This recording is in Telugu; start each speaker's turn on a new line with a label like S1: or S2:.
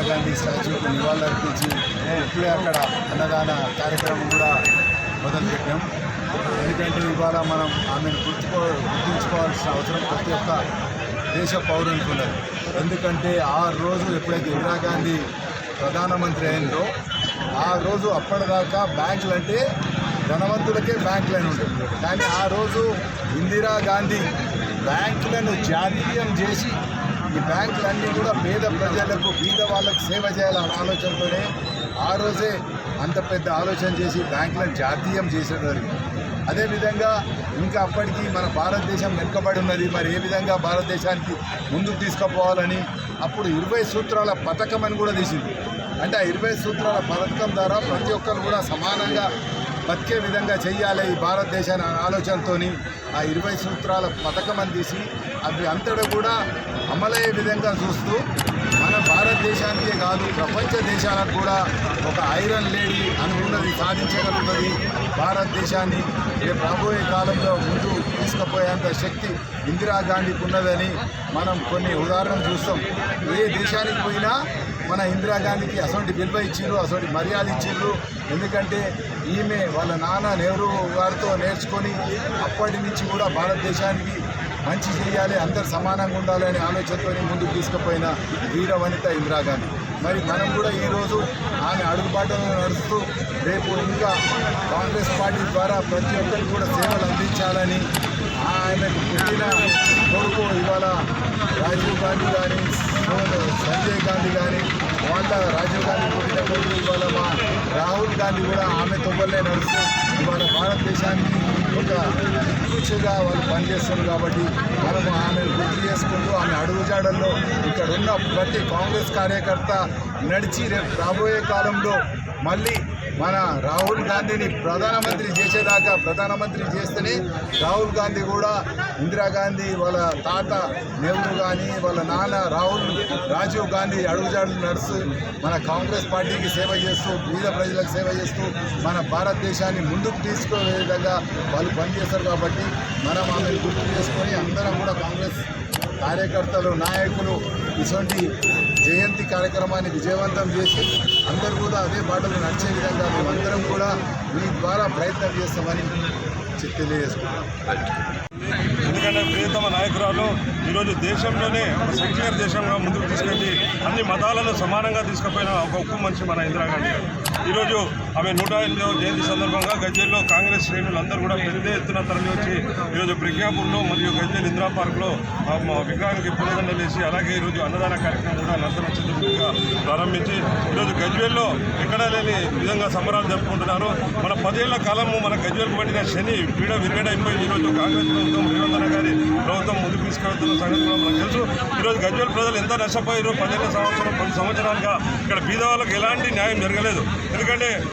S1: ఇందిరాగాంధీ స్టాచ్యూకి నివాళులర్పించి ఇప్పుడే అక్కడ అన్నదాన కార్యక్రమం కూడా మొదలుపెట్టాం. ఎందుకంటే ఇవాళ మనం ఆమెను గుర్తుకో గుర్తుంచుకోవాల్సిన అవసరం ప్రతి ఒక్క దేశ పౌరునికి ఉన్నది. ఎందుకంటే ఆ రోజు ఎప్పుడైతే ఇందిరాగాంధీ ప్రధానమంత్రి అయిందో ఆ రోజు అప్పటిదాకా బ్యాంకులు అంటే ధనవంతులకే బ్యాంకులను ఉంటుంది కానీ ఆ రోజు ఇందిరాగాంధీ బ్యాంకులను జాతీయం చేసి ఈ బ్యాంకులన్నీ కూడా పేద ప్రజలకు పేద వాళ్ళకు సేవ చేయాలన్న ఆలోచనతోనే ఆ రోజే అంత పెద్ద ఆలోచన చేసి బ్యాంకులను జాతీయం చేసేది జరిగింది అదేవిధంగా ఇంకా అప్పటికి మన భారతదేశం వెనుకబడి ఉన్నది. మరి ఏ విధంగా భారతదేశానికి ముందుకు తీసుకుపోవాలని అప్పుడు ఇరవై సూత్రాల పథకం అని కూడా తీసింది. అంటే ఆ ఇరవై సూత్రాల పథకం ద్వారా ప్రతి ఒక్కరు కూడా సమానంగా బతికే విధంగా చెయ్యాలి ఈ భారతదేశాన్ని అనే ఆలోచనతోని ఆ ఇరవై సూత్రాల పథకం అని తీసి అవి అంతటా కూడా అమలయ్యే విధంగా చూస్తూ మన భారతదేశానికే కాదు ప్రపంచ దేశాలకు కూడా ఒక ఐరన్ లేడీ అనుకున్నది సాధించగలుగుతుంది భారతదేశాన్ని. రేపు రాబోయే కాలంలో ముందు తీసుకుపోయేంత శక్తి ఇందిరాగాంధీకి ఉన్నదని మనం కొన్ని ఉదాహరణలు చూస్తాం. ఏ దేశానికి పోయినా మన ఇందిరాగాంధీకి అసొంటి విలువ ఇచ్చిర్రు అసొంటి మర్యాద ఇచ్చిర్రు ఎందుకంటే ఈమె వాళ్ళ నాన్న నెహ్రూ గారితో నేర్చుకొని అప్పటి నుంచి కూడా భారతదేశానికి మంచి చేయాలి అందరు సమానంగా ఉండాలి అనే ఆలోచనతో ముందుకు తీసుకుపోయిన వీర వనిత ఇందిరాగాంధీ మరి మనం కూడా ఈరోజు ఆమె అడుగుబాటులో నడుస్తూ రేపు ఇంకా కాంగ్రెస్ పార్టీ ద్వారా ప్రతి ఒక్కరికి కూడా సేవలు అందించాలని ఆమెకు పుట్టిన కొడుకు ఇవాళ రాజీవ్ గాంధీ కానీ సంజయ్ గాంధీ కానీ వాళ్ళ రాజీవ్ గాంధీ పుట్టినప్పుడు ఇవాళ మా రాహుల్ గాంధీ కూడా ఆమె తొవ్వలే నడుస్తూ ఇవాళ భారతదేశానికి ఒక దిక్కుచుగా వాళ్ళు పనిచేస్తారు కాబట్టి మనము ఆమె గుర్తు చేసుకుంటూ ఆమె అడుగుజాడల్లో ఇక్కడ ఉన్న ప్రతి కాంగ్రెస్ కార్యకర్త నడిచి రేపు రాబోయే కాలంలో మళ్ళీ మన రాహుల్ గాంధీని ప్రధానమంత్రి చేసేదాకా ప్రధానమంత్రి చేస్తేనే రాహుల్ గాంధీ కూడా ఇందిరాగాంధీ వాళ్ళ తాత నెహ్రూ కానీ వాళ్ళ నాన్న రాహుల్ రాజీవ్ గాంధీ అడుగుజాడు నడుస్తూ మన కాంగ్రెస్ పార్టీకి సేవ చేస్తూ బీద ప్రజలకు సేవ చేస్తూ మన భారతదేశాన్ని ముందుకు తీసుకునే విధంగా వాళ్ళు పనిచేస్తారు కాబట్టి మనం ఆమెను గుర్తు చేసుకొని అందరం కూడా కాంగ్రెస్ కార్యకర్తలు నాయకులు ఇటువంటి జయంతి కార్యక్రమాన్ని విజయవంతం చేసి అందరూ కూడా అదే బాటలో నడిచే విధంగా మేమందరం కూడా మీ ద్వారా ప్రయత్నం చేస్తామని చె- తెలియజేసుకుంటాం
S2: ఎందుకంటే ప్రియతమ నాయకురాలు ఈరోజు దేశంలోనే ఒక సెక్యులర్ దేశంగా ముందుకు తీసుకెళ్ళి అన్ని మతాలను సమానంగా తీసుకుపోయిన ఒక ఉప్పు మనిషి మన ఇందిరాగాంధీ ఈరోజు ఆమె నూట ఎనిమిదవ జయంతి సందర్భంగా గజ్వేల్లో కాంగ్రెస్ శ్రేణులు అందరూ కూడా పెద్ద ఎత్తున తరలి వచ్చి ఈరోజు ప్రజ్ఞాపూర్లో మరియు గజ్వేల్ ఇందిరా పార్క్లో ఆ విగ్రహానికి పూలదండలు వేసి అలాగే ఈరోజు అన్నదాన కార్యక్రమం కూడా నర్తన ప్రారంభించి ఈరోజు గజ్వేల్లో ఎక్కడా లేని విధంగా సంబరాలు జరుపుకుంటున్నారు. మన పదేళ్ళ కాలము మన గజ్వేల్కు పట్టిన శని పీడ విరగడైపోయి ఈరోజు కాంగ్రెస్ ప్రభుత్వం రేవంత్ గారి ప్రభుత్వం ముందుకు తీసుకెళ్తున్న సంగతి మనకు తెలుసు. ఈరోజు గజ్వేల్ ప్రజలు ఎంత నష్టపోయారు పదిహేను సంవత్సరం పది సంవత్సరాలుగా ఇక్కడ బీదవాళ్ళకి ఎలాంటి న్యాయం జరగలేదు. ఎందుకంటే